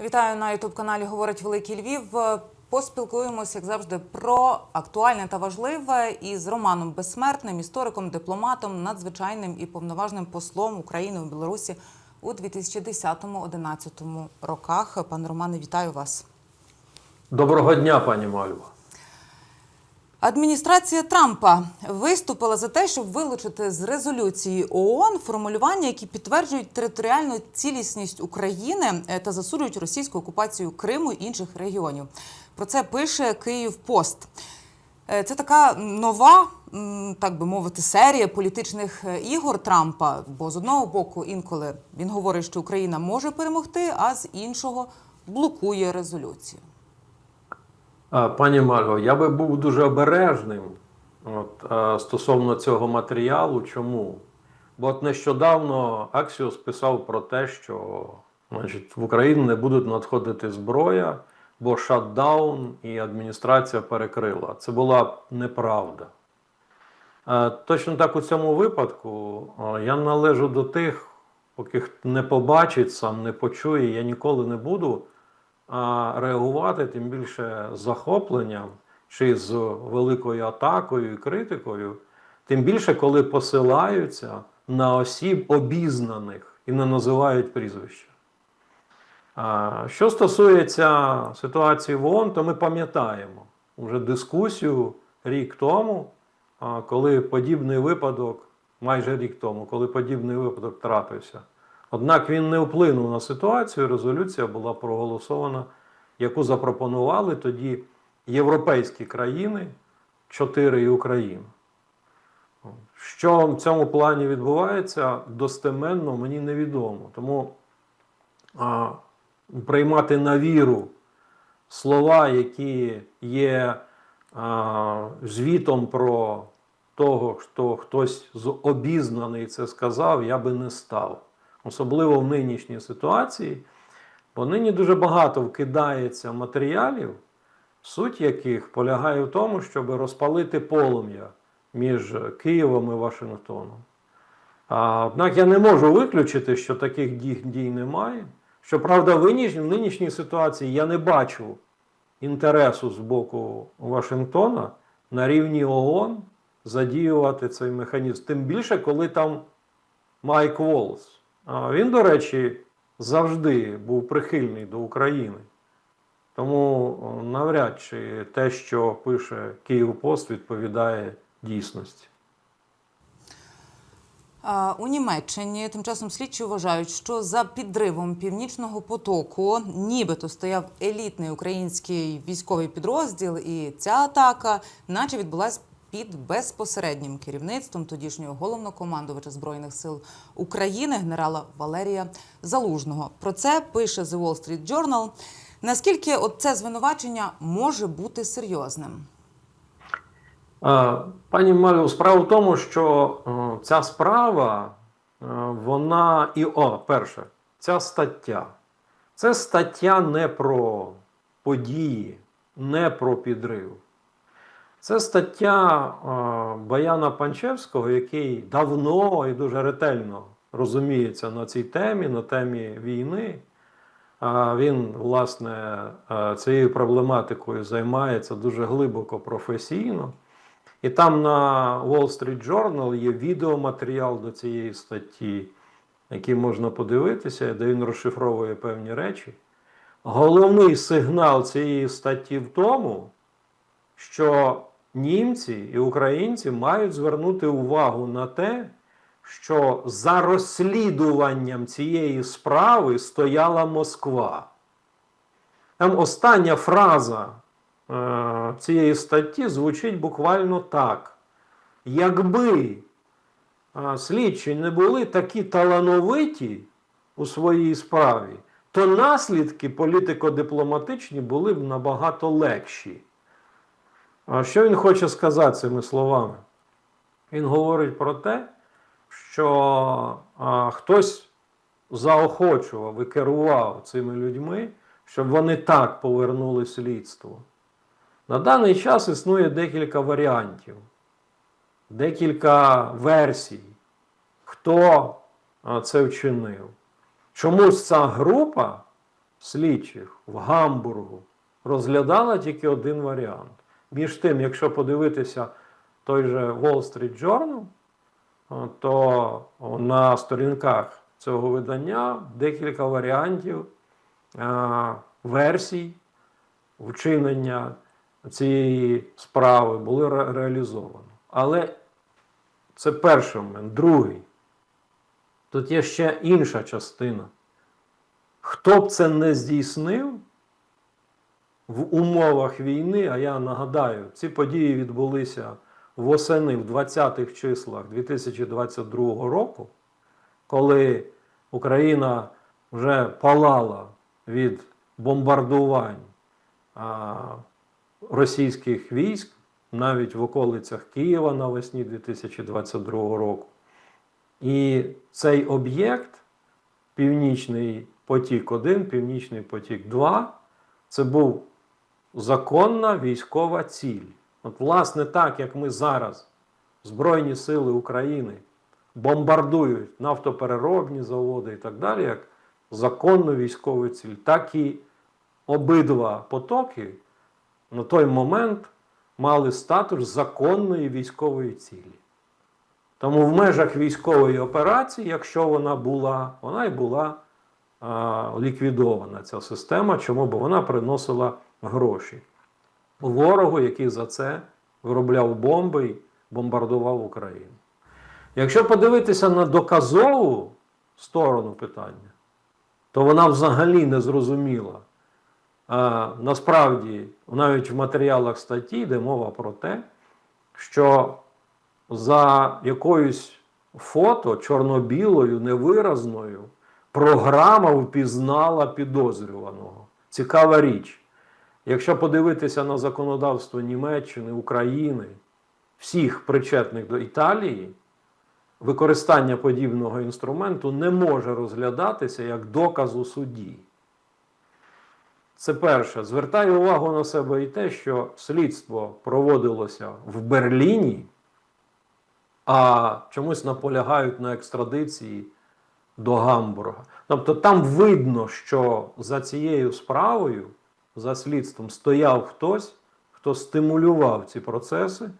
Вітаю на ютуб каналі Говорить Великий Львів. Е, Поспілкуємося, як завжди, про актуальне та важливе із Романом Безсмертним, істориком, дипломатом, надзвичайним і повноважним послом України у Білорусі у 2010-2011 роках. Пане Романе, вітаю вас. Доброго дня, пані Мальва. Адміністрація Трампа виступила за те, щоб вилучити з резолюції ООН формулювання, які підтверджують територіальну цілісність України е, та засуджують російську окупацію Криму і інших регіонів. Про це пише Київ Пост. Е, Це така нова, так би мовити, серія політичних е, ігор Трампа. Бо з одного боку, інколи він говорить, що Україна може перемогти, а з іншого блокує резолюцію. Пані Мальво, я би був дуже обережним от, стосовно цього матеріалу. Чому? Бо от нещодавно Аксіос писав про те, що значить, в Україну не будуть надходити зброя, бо шатдаун і адміністрація перекрила. Це була неправда. Точно так у цьому випадку я належу до тих, поки не побачить сам, не почує, я ніколи не буду а, реагувати, тим більше захопленням чи з великою атакою і критикою, тим більше, коли посилаються на осіб обізнаних і не називають прізвища. Що стосується ситуації в ООН, то ми пам'ятаємо вже дискусію рік тому, коли подібний випадок, майже рік тому, коли подібний випадок трапився. Однак він не вплинув на ситуацію. Резолюція була проголосована, яку запропонували тоді європейські країни, чотири і Україна. Що в цьому плані відбувається, достеменно мені невідомо. Тому а, приймати на віру слова, які є а, звітом про того, що хтось обізнаний це сказав, я би не став. Особливо в нинішній ситуації, бо нині дуже багато вкидається матеріалів, суть яких полягає в тому, щоб розпалити полум'я між Києвом і Вашингтоном. А, однак я не можу виключити, що таких дій, немає. Щоправда, в нинішній ситуації я не бачу інтересу з боку Вашингтона на рівні ООН задіювати цей механізм. Тим більше, коли там Майк Волс. Він, до речі, завжди був прихильний до України. Тому навряд чи те, що пише Київпост, відповідає дійсності. У Німеччині тим часом слідчі вважають, що за підривом північного потоку нібито стояв елітний український військовий підрозділ, і ця атака, наче відбулась під безпосереднім керівництвом тодішнього головнокомандувача збройних сил України генерала Валерія Залужного. Про це пише The Wall Street Journal. Наскільки от це звинувачення може бути серйозним? Е, Пані Малю, справа в тому, що е, ця справа, е, вона і о, перше, ця стаття. Це стаття не про події, не про підрив. Це стаття Баяна Панчевського, який давно і дуже ретельно розуміється на цій темі, на темі війни. Він, власне, цією проблематикою займається дуже глибоко професійно. І там на Wall Street Journal є відеоматеріал до цієї статті, який можна подивитися, де він розшифровує певні речі. Головний сигнал цієї статті в тому, що німці і українці мають звернути увагу на те, що за розслідуванням цієї справи стояла Москва. Там остання фраза е, цієї статті звучить буквально так. Якби е, слідчі не були такі талановиті у своїй справі, то наслідки політико-дипломатичні були б набагато легші. А що він хоче сказати цими словами? Він говорить про те, що а, хтось заохочував і керував цими людьми, щоб вони так повернули слідство. На даний час існує декілька варіантів, декілька версій, хто це вчинив. Чомусь ця група слідчих в Гамбургу розглядала тільки один варіант. Між тим, якщо подивитися той же Wall Street Journal, то на сторінках цього видання декілька варіантів е, версій вчинення цієї справи були ре- реалізовані. Але це перший момент. Другий. Тут є ще інша частина. Хто б це не здійснив в умовах війни, а я нагадаю, ці події відбулися восени в 20-х числах 2022 року, коли Україна вже палала від бомбардувань російських військ, навіть в околицях Києва навесні 2022 року. І цей об'єкт, Північний потік 1, Північний потік 2, це був законна військова ціль. От, власне, так як ми зараз, Збройні Сили України, бомбардують нафтопереробні заводи і так далі, як законну військову ціль, так і обидва потоки на той момент мали статус законної військової цілі. Тому в межах військової операції, якщо вона була, вона і була ліквідована ця система. Чому? Бо вона приносила гроші ворогу, який за це виробляв бомби і бомбардував Україну. Якщо подивитися на доказову сторону питання, то вона взагалі не зрозуміла. А, насправді, навіть в матеріалах статті йде мова про те, що за якоюсь фото чорно-білою, невиразною програма впізнала підозрюваного. Цікава річ. Якщо подивитися на законодавство Німеччини, України, всіх причетних до Італії, використання подібного інструменту не може розглядатися як доказ у суді. Це перше. Звертаю увагу на себе і те, що слідство проводилося в Берліні, а чомусь наполягають на екстрадиції до Гамбурга. Тобто там видно, що за цією справою, за слідством, стояв хтось, хто стимулював ці процеси.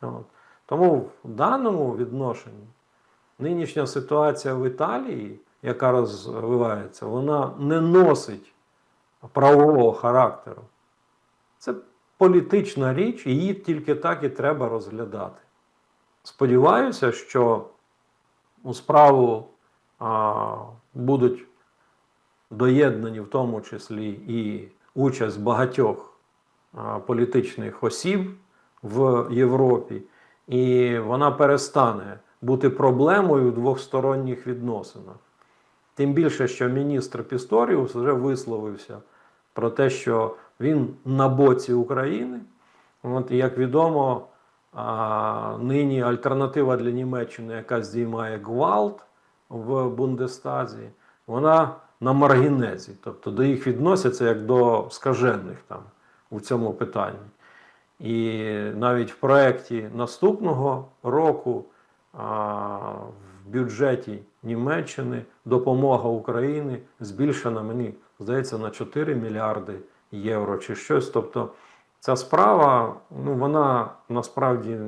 От. Тому в даному відношенні нинішня ситуація в Італії, яка розвивається, вона не носить правового характеру. Це політична річ, її тільки так і треба розглядати. Сподіваюся, що у справу будуть доєднані в тому числі і участь багатьох політичних осіб в Європі, і вона перестане бути проблемою в двосторонніх відносинах. Тим більше, що міністр Пісторіус вже висловився про те, що він на боці України. От, як відомо, нині альтернатива для Німеччини, яка здіймає гвалт в Бундестазі, вона на маргінезі. Тобто до їх відносяться як до скажених там у цьому питанні. І навіть в проєкті наступного року а, в бюджеті Німеччини допомога України збільшена, мені здається, на 4 мільярди євро чи щось. Тобто ця справа, ну, вона насправді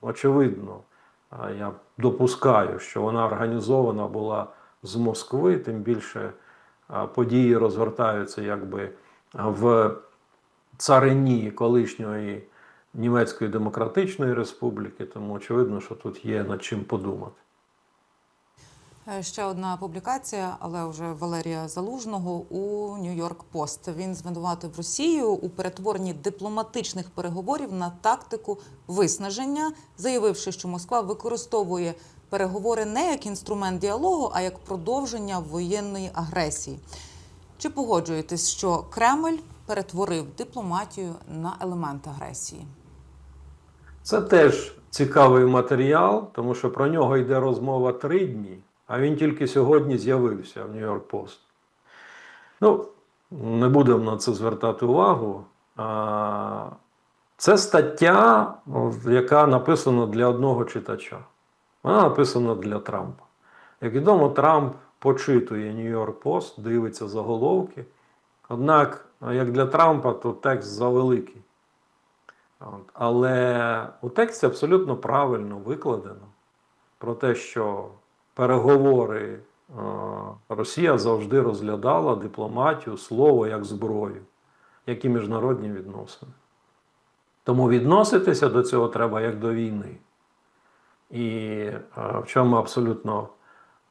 очевидно, я допускаю, що вона організована була з Москви, тим більше події розгортаються якби в царині колишньої Німецької Демократичної Республіки, тому очевидно, що тут є над чим подумати. Е, Ще одна публікація, але вже Валерія Залужного у Нью-Йорк Пост. Він звинуватив Росію у перетворенні дипломатичних переговорів на тактику виснаження, заявивши, що Москва використовує переговори не як інструмент діалогу, а як продовження воєнної агресії. Чи погоджуєтесь, що Кремль перетворив дипломатію на елемент агресії? Це теж цікавий матеріал, тому що про нього йде розмова три дні, а він тільки сьогодні з'явився в Нью-Йорк Пост. Ну, не будемо на це звертати увагу. Це стаття, яка написана для одного читача. Вона написана для Трампа. Як відомо, Трамп почитує Нью-Йорк Пост, дивиться заголовки. Однак, як для Трампа, то текст завеликий. Але у тексті абсолютно правильно викладено про те, що переговори е, Росія завжди розглядала дипломатію, слово як зброю, як і міжнародні відносини. Тому відноситися до цього треба як до війни. І е, в чому абсолютно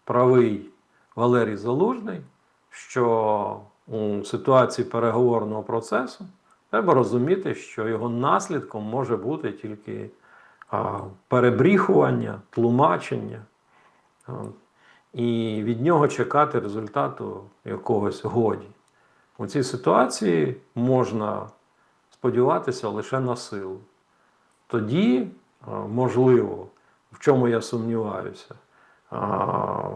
правий Валерій Залужний, що у ситуації переговорного процесу треба розуміти, що його наслідком може бути тільки перебріхування, тлумачення. І від нього чекати результату якогось годі. У цій ситуації можна сподіватися лише на силу. Тоді, можливо, в чому я сумніваюся,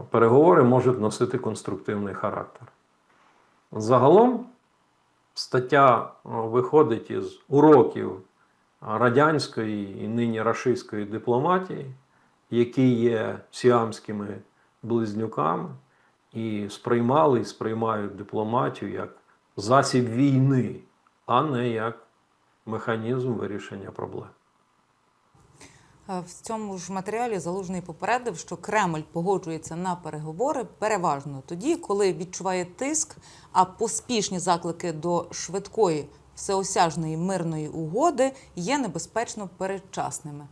переговори можуть носити конструктивний характер. Загалом, стаття виходить із уроків радянської і нині рашистської дипломатії, які є сіамськими близнюками, і сприймали і сприймають дипломатію як засіб війни, а не як механізм вирішення проблем. Е, В цьому ж матеріалі залужний попередив, що Кремль погоджується на переговори переважно тоді, коли відчуває тиск, а поспішні заклики до швидкої всеосяжної мирної угоди є небезпечно передчасними.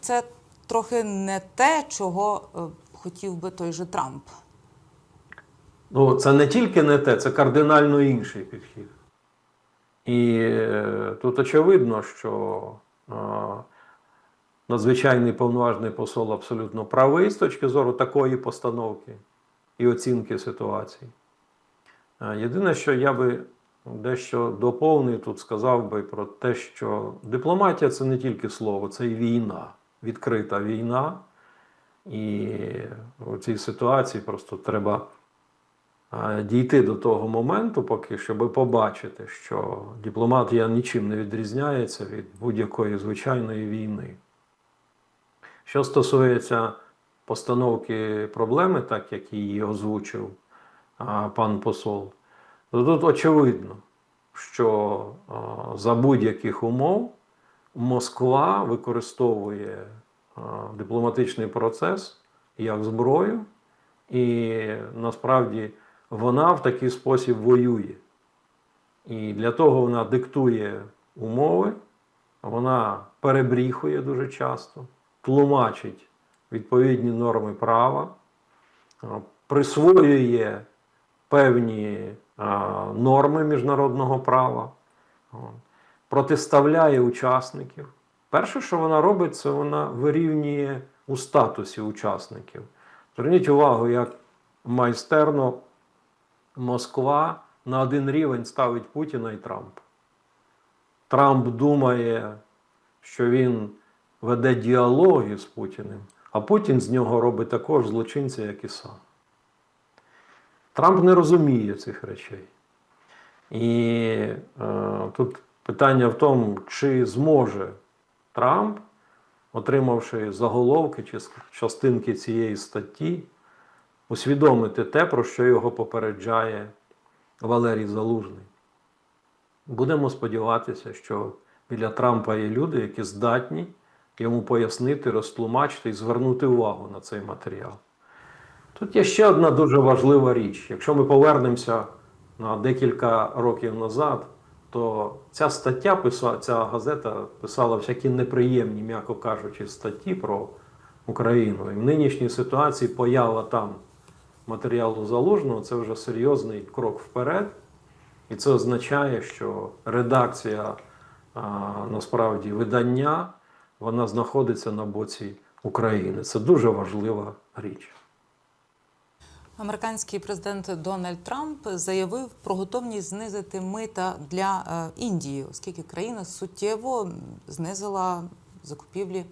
Це трохи не те, чого е, хотів би той же Трамп. Ну, це не тільки не те, це кардинально інший підхід. І е, тут очевидно, що е, надзвичайний повноважний посол абсолютно правий з точки зору такої постановки і оцінки ситуації. Єдине, що я би дещо доповнив тут, сказав би про те, що дипломатія це не тільки слово, це і війна, відкрита війна. І у цій ситуації просто треба дійти до того моменту, поки щоб побачити, що дипломатія нічим не відрізняється від будь-якої звичайної війни. Що стосується постановки проблеми, так як її озвучив пан посол, то тут очевидно, що за будь-яких умов Москва використовує а, дипломатичний процес як зброю, і насправді вона в такий спосіб воює. І для того вона диктує умови, вона перебріхує дуже часто, тлумачить відповідні норми права, присвоює певні а, норми міжнародного права, протиставляє учасників. Перше, що вона робить, це вона вирівнює у статусі учасників. Зверніть увагу, як майстерно Москва на один рівень ставить Путіна і Трампа. Трамп думає, що він веде діалоги з Путіним, а Путін з нього робить також злочинця, як і сам. Трамп не розуміє цих речей. І е, тут питання в тому, чи зможе Трамп, отримавши заголовки чи частинки цієї статті, усвідомити те, про що його попереджає Валерій Залужний. Будемо сподіватися, що біля Трампа є люди, які здатні йому пояснити, розтлумачити і звернути увагу на цей матеріал. Тут є ще одна дуже важлива річ. Якщо ми повернемося на декілька років назад, то ця стаття писала, ця газета писала всякі неприємні, м'яко кажучи, статті про Україну. І в нинішній ситуації поява там матеріалу залужного це вже серйозний крок вперед. І це означає, що редакція а, насправді видання вона знаходиться на боці України. Це дуже важлива річ. Американський президент Дональд Трамп заявив про готовність знизити мита для е, Індії, оскільки країна суттєво знизила закупівлі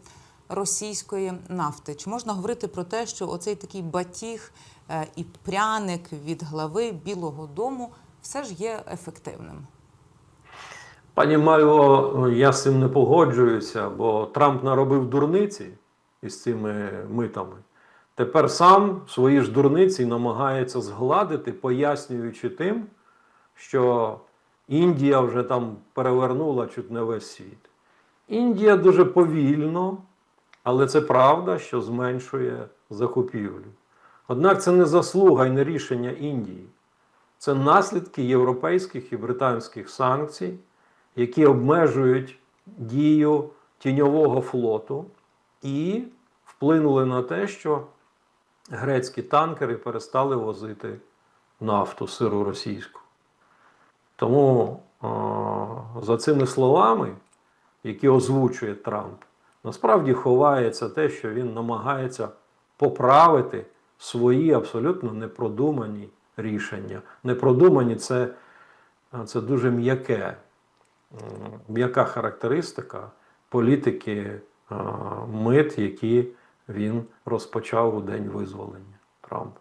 російської нафти. Чи можна говорити про те, що оцей такий батіг е, і пряник від глави Білого Дому все ж є ефективним? Пані Мальво, я з цим не погоджуюся, бо Трамп наробив дурниці із цими митами. Тепер сам свої ж дурниці намагається згладити, пояснюючи тим, що Індія вже там перевернула чуть не весь світ. Індія дуже повільно, але це правда, що зменшує закупівлю. Однак це не заслуга і не рішення Індії. Це наслідки європейських і британських санкцій, які обмежують дію тіньового флоту і вплинули на те, що грецькі танкери перестали возити нафту сиру російську. Тому о, за цими словами, які озвучує Трамп, насправді ховається те, що він намагається поправити свої абсолютно непродумані рішення. Непродумані це, це дуже м'яке, м'яка характеристика політики мит, які він розпочав у день визволення Трампа.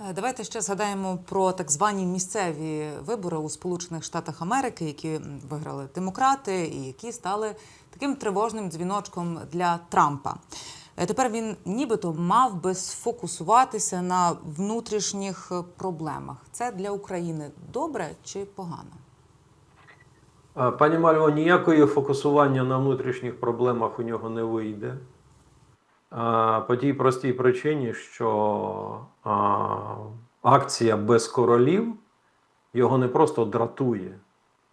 Е, Давайте ще згадаємо про так звані місцеві вибори у Сполучених Штатах Америки, які виграли демократи, і які стали таким тривожним дзвіночком для Трампа. Е, Тепер він нібито мав би сфокусуватися на внутрішніх е, проблемах. Це для України добре чи погано? Пані Мальво, ніякої фокусування на внутрішніх проблемах у нього не вийде. По тій простій причині, що а, акція без королів його не просто дратує,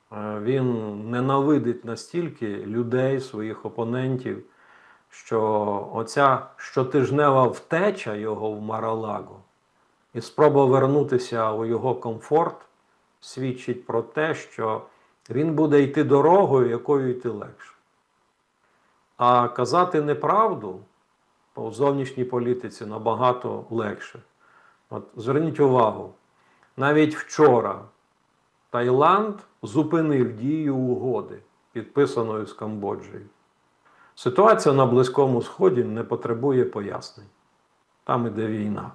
а він ненавидить настільки людей, своїх опонентів, що оця щотижнева втеча його в Маралаго і спроба вернутися у його комфорт свідчить про те, що він буде йти дорогою, якою йти легше. А казати неправду по зовнішній політиці набагато легше. От зверніть увагу, навіть вчора Таїланд зупинив дію угоди, підписаної з Камбоджею. Ситуація на Близькому Сході не потребує пояснень. Там іде війна.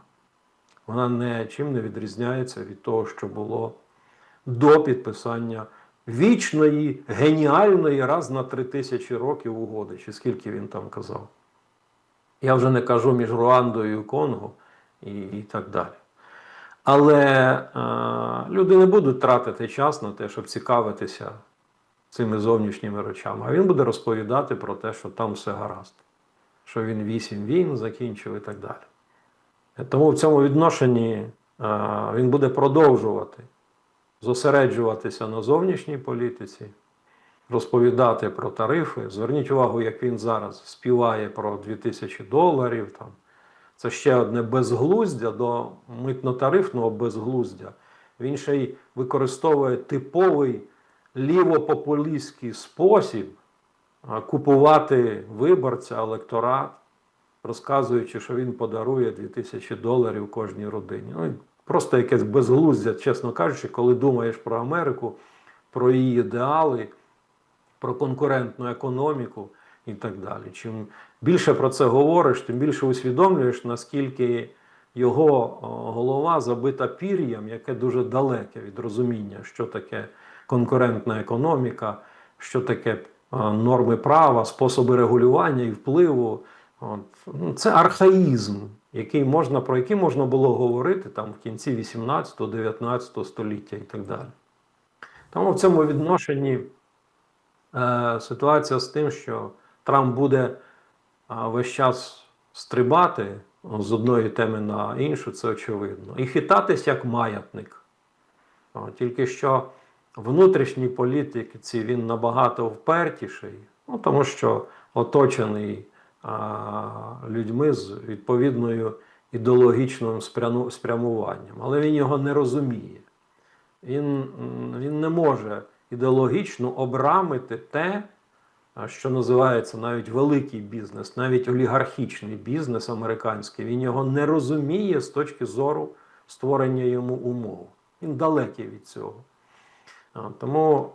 Вона нічим не відрізняється від того, що було до підписання вічної, геніальної раз на три тисячі років угоди, чи скільки він там казав. Я вже не кажу між Руандою і Конго і, і так далі. Але е, люди не будуть тратити час на те, щоб цікавитися цими зовнішніми речами. А він буде розповідати про те, що там все гаразд, що він вісім війн закінчив і так далі. Тому в цьому відношенні е, він буде продовжувати зосереджуватися на зовнішній політиці, розповідати про тарифи. Зверніть увагу, як він зараз співає про 2000 доларів. Там. Це ще одне безглуздя до митно-тарифного безглуздя. Він ще й використовує типовий лівопопулістський спосіб купувати виборця, електорат, розказуючи, що він подарує 2000 доларів кожній родині. Ну, просто якесь безглуздя, чесно кажучи, коли думаєш про Америку, про її ідеали, про конкурентну економіку і так далі. Чим більше про це говориш, тим більше усвідомлюєш, наскільки його голова забита пір'ям, яке дуже далеке від розуміння, що таке конкурентна економіка, що таке норми права, способи регулювання і впливу. Ну, Це архаїзм, який можна, про який можна було говорити там, в кінці 18-19 століття і так далі. Тому в цьому відношенні е, ситуація з тим, що Трамп буде е, весь час стрибати з одної теми на іншу, це очевидно. І хитатись як маятник. Тільки що внутрішній політиці він набагато впертіший, ну, тому що оточений а, людьми з відповідною ідеологічним спрямуванням. Але він його не розуміє. Він, він не може ідеологічно обрамити те, що називається навіть великий бізнес, навіть олігархічний бізнес американський. Він його не розуміє з точки зору створення йому умов. Він далекий від цього. Тому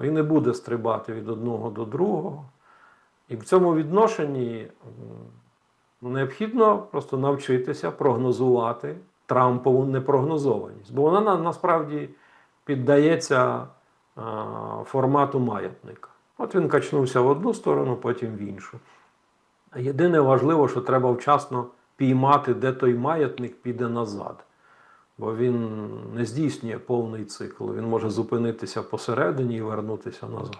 він не буде стрибати від одного до другого. І в цьому відношенні необхідно просто навчитися прогнозувати Трампову непрогнозованість. Бо вона на- насправді піддається формату маятника. От він качнувся в одну сторону, потім в іншу. Єдине важливо, що треба вчасно піймати, де той маятник піде назад. Бо він не здійснює повний цикл. Він може зупинитися посередині і вернутися назад.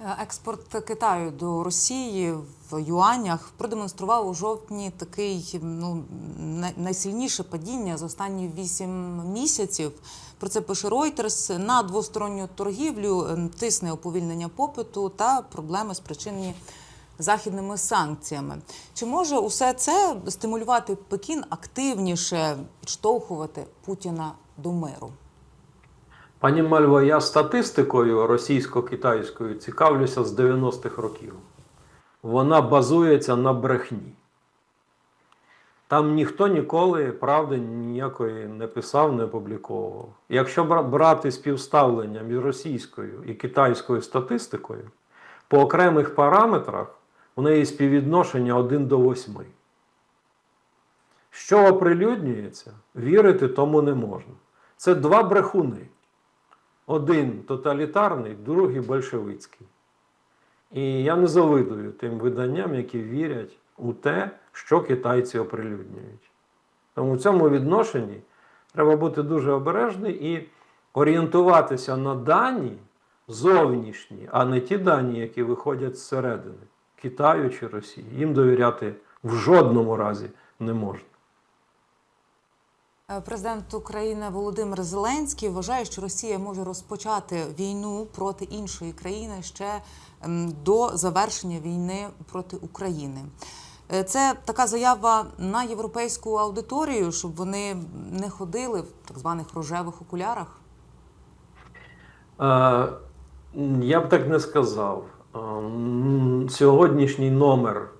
Експорт Китаю до Росії в юанях продемонстрував у жовтні такий ну найсильніше падіння за останні вісім місяців. Про це пише Reuters. На двосторонню торгівлю ем, тисне уповільнення попиту та проблеми спричинені західними санкціями. Чи може усе це стимулювати Пекін активніше підштовхувати Путіна до миру? Пані Мальво, я статистикою російсько-китайською цікавлюся з 90-х років. Вона базується на брехні. Там ніхто ніколи правди ніякої не писав, не опубліковував. Якщо брати співставлення між російською і китайською статистикою, по окремих параметрах у неї співвідношення 1 до 8. Що оприлюднюється, вірити тому не можна. Це два брехуни. Один тоталітарний, другий большевицький. І я не завидую тим виданням, які вірять у те, що китайці оприлюднюють. Тому в цьому відношенні треба бути дуже обережний і орієнтуватися на дані зовнішні, а не ті дані, які виходять зсередини Китаю чи Росії. Їм довіряти в жодному разі не можна. Е, Президент України Володимир Зеленський вважає, що Росія може розпочати війну проти іншої країни ще ем, до завершення війни проти України. Е, Це така заява на європейську аудиторію, щоб вони не ходили в так званих рожевих окулярах. Е, Я б так не сказав. Е, Сьогоднішній номер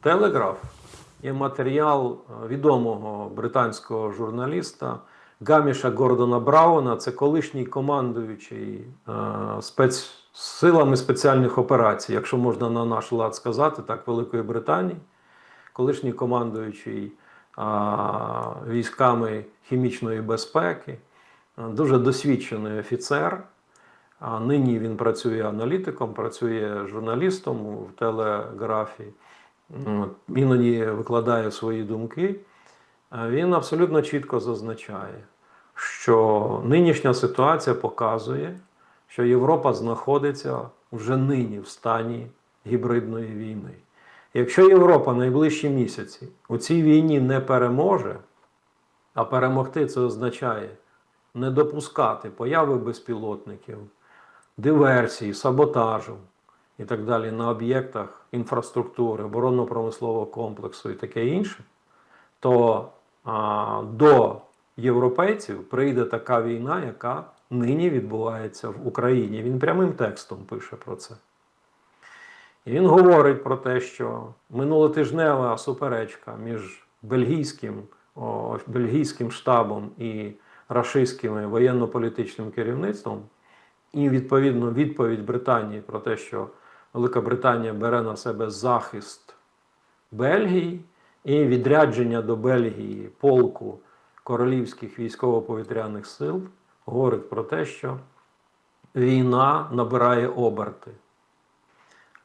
Телеграф є матеріал е, відомого британського журналіста Гаміша Гордона Брауна. Це колишній командуючий е, спецсилами спеціальних операцій, якщо можна на наш лад сказати, так, Великої Британії, колишній командуючий а, військами хімічної безпеки, дуже досвідчений офіцер. А нині він працює аналітиком, працює журналістом в телеграфі. Іноді викладає свої думки. Він абсолютно чітко зазначає, що нинішня ситуація показує, що Європа знаходиться вже нині в стані гібридної війни. Якщо Європа найближчі місяці у цій війні не переможе, а перемогти це означає не допускати появи безпілотників, диверсій, саботажу і так далі на об'єктах інфраструктури, оборонно-промислового комплексу і таке інше, то а, до європейців прийде така війна, яка нині відбувається в Україні. Він прямим текстом пише про це. І він говорить про те, що минулотижнева суперечка між бельгійським, о, бельгійським штабом і рашистським воєнно-політичним керівництвом, і відповідно відповідь Британії про те, що Велика Британія бере на себе захист Бельгії і відрядження до Бельгії полку королівських військово-повітряних сил, говорить про те, що війна набирає оберти.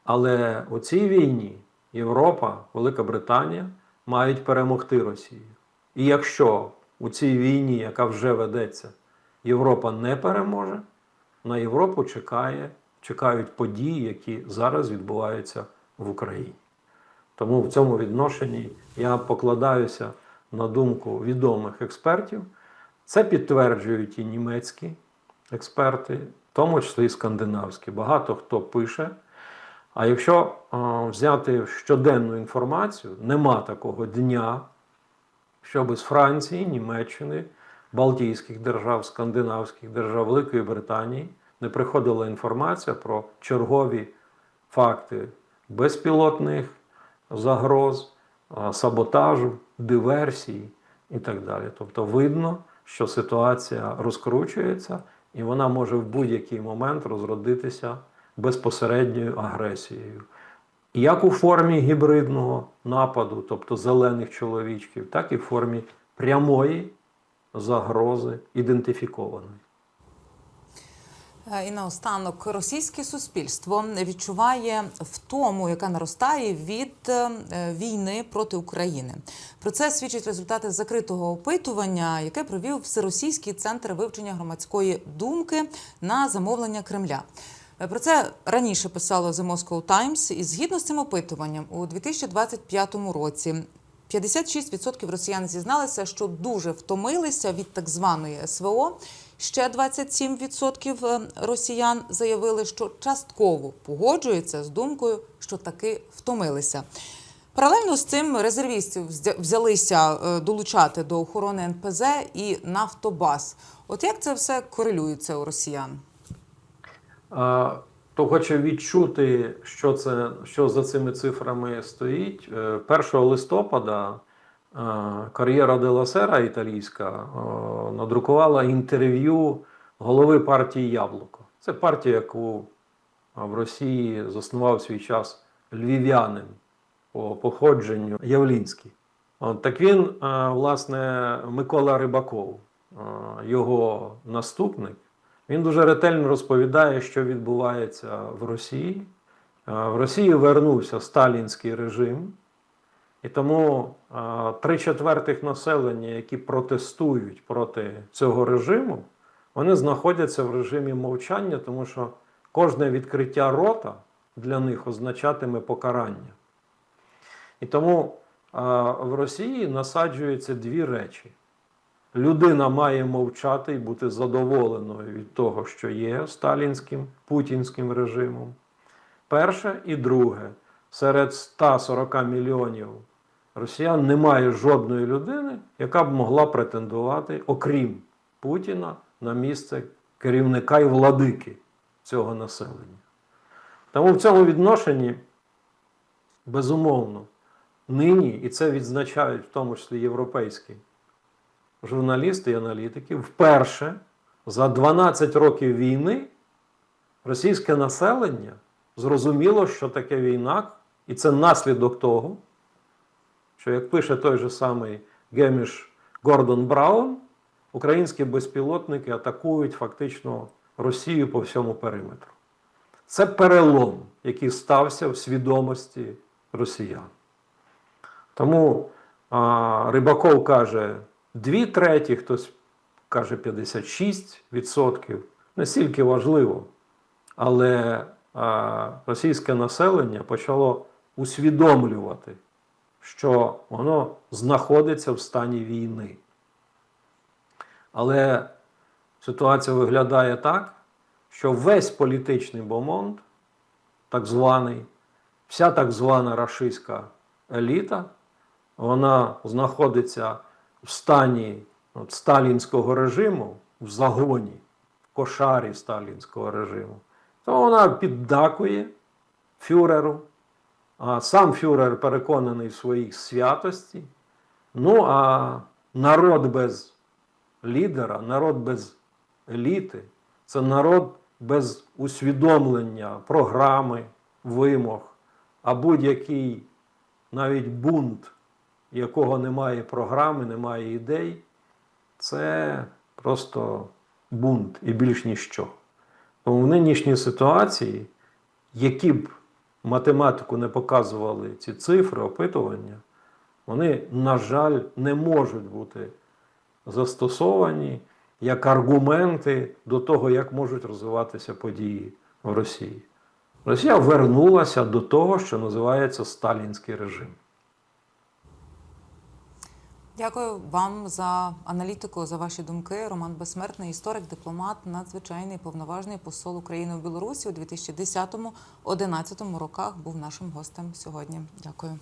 Але у цій війні Європа, Велика Британія мають перемогти Росію. І якщо у цій війні, яка вже ведеться, Європа не переможе, на Європу чекає, чекають події, які зараз відбуваються в Україні. Тому в цьому відношенні я покладаюся на думку відомих експертів. Це підтверджують і німецькі експерти, в тому числі і скандинавські. Багато хто пише. А якщо е, взяти щоденну інформацію, нема такого дня, щоб з Франції, Німеччини, Балтійських держав, скандинавських держав, Великої Британії не приходила інформація про чергові факти безпілотних загроз, саботажу, диверсій і так далі. Тобто видно, що ситуація розкручується і вона може в будь-який момент розродитися безпосередньою агресією. Як у формі гібридного нападу, тобто зелених чоловічків, так і в формі прямої загрози ідентифікованої. Е, І наостанок російське суспільство відчуває втому, яка наростає від е, війни проти України. Про це свідчать результати закритого опитування, яке провів Всеросійський центр вивчення громадської думки на замовлення Кремля. Е, Про це раніше писало The Moscow Times. І згідно з цим опитуванням, у 2025 році 56% росіян зізналися, що дуже втомилися від так званої СВО. Ще 27% росіян заявили, що частково погоджуються з думкою, що таки втомилися. Паралельно з цим резервістів взя- взялися е, долучати до охорони НПЗ і Нафтобаз. От як це все корелюється у росіян? А, Хто хоче відчути, що, це, що за цими цифрами стоїть, е, 1 листопада е, кар'єра Дела Сера італійська е, надрукувала інтерв'ю голови партії Яблуко. Це партія, яку в Росії заснував свій час львів'янин по походженню Явлінський. От, так він, е, власне, Микола Рибаков, е, його наступник, він дуже ретельно розповідає, що відбувається в Росії. Е, В Росії вернувся сталінський режим, і тому е, три четвертих населення, які протестують проти цього режиму, вони знаходяться в режимі мовчання, тому що кожне відкриття рота для них означатиме покарання. І тому в Росії насаджуються дві речі. Людина має мовчати і бути задоволеною від того, що є сталінським путінським режимом. Перше і друге, серед 140 мільйонів росіян немає жодної людини, яка б могла претендувати, окрім Путіна, на місце керівника і владики цього населення. Тому в цьому відношенні, безумовно, нині, і це відзначають в тому числі європейські журналісти і аналітики, вперше за 12 років війни російське населення зрозуміло, що таке війна, і це наслідок того, що, як пише той же самий Геміш Гордон Браун, українські безпілотники атакують фактично Росію по всьому периметру. Це перелом, який стався в свідомості росіян. Тому а, Рибаков каже, дві треті, хтось каже 56%. Настільки важливо. Але а, російське населення почало усвідомлювати, що воно знаходиться в стані війни. Але ситуація виглядає так, що весь політичний бомонд, так званий, вся так звана рашистська еліта, вона знаходиться в стані от, сталінського режиму, в загоні, в кошарі сталінського режиму, то вона піддакує фюреру. Сам фюрер переконаний в своїй святості. Ну а народ без лідера, народ без еліти це народ без усвідомлення програми, вимог, а будь-який навіть бунт, якого немає програми, немає ідей, це просто бунт і більш ніщо. Тому в нинішній ситуації, які б математику не показували ці цифри, опитування, вони, на жаль, не можуть бути застосовані як аргументи до того, як можуть розвиватися події в Росії. Росія вернулася до того, що називається сталінський режим. Дякую вам за аналітику, за ваші думки. Роман Безсмертний, історик, дипломат, надзвичайний повноважний посол України в Білорусі у 2010-2011 роках був нашим гостем сьогодні. Дякую.